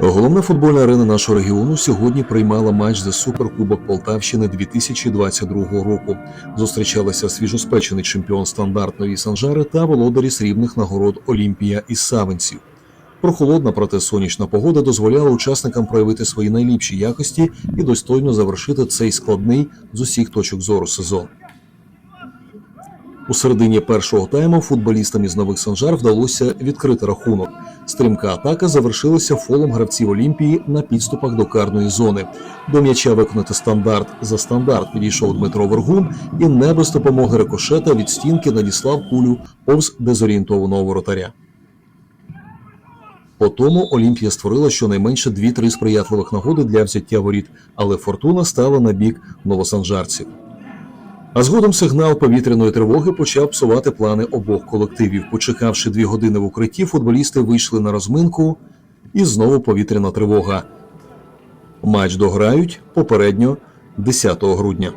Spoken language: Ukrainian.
Головна футбольна арена нашого регіону сьогодні приймала матч за суперкубок Полтавщини 2022 року. Зустрічалися свіжоспечений чемпіон стандартної Санжари та володарі срібних нагород Олімпія із Савенців. Прохолодна, проте сонячна погода дозволяла учасникам проявити свої найліпші якості і достойно завершити цей складний з усіх точок зору сезон. У середині першого тайму футболістам із нових Санжар вдалося відкрити рахунок. Стрімка атака завершилася фолом гравців Олімпії на підступах до карної зони. До м'яча виконати стандарт за стандарт підійшов Дмитро Вергун і не без допомоги рикошета від стінки надіслав кулю повз дезорієнтованого воротаря. По тому Олімпія створила щонайменше 2-3 сприятливих нагоди для взяття воріт, але фортуна стала на бік новосанжарців. А згодом сигнал повітряної тривоги почав псувати плани обох колективів. Почекавши дві години в укритті, футболісти вийшли на розминку, і знову повітряна тривога. Матч дограють попередньо 10 грудня.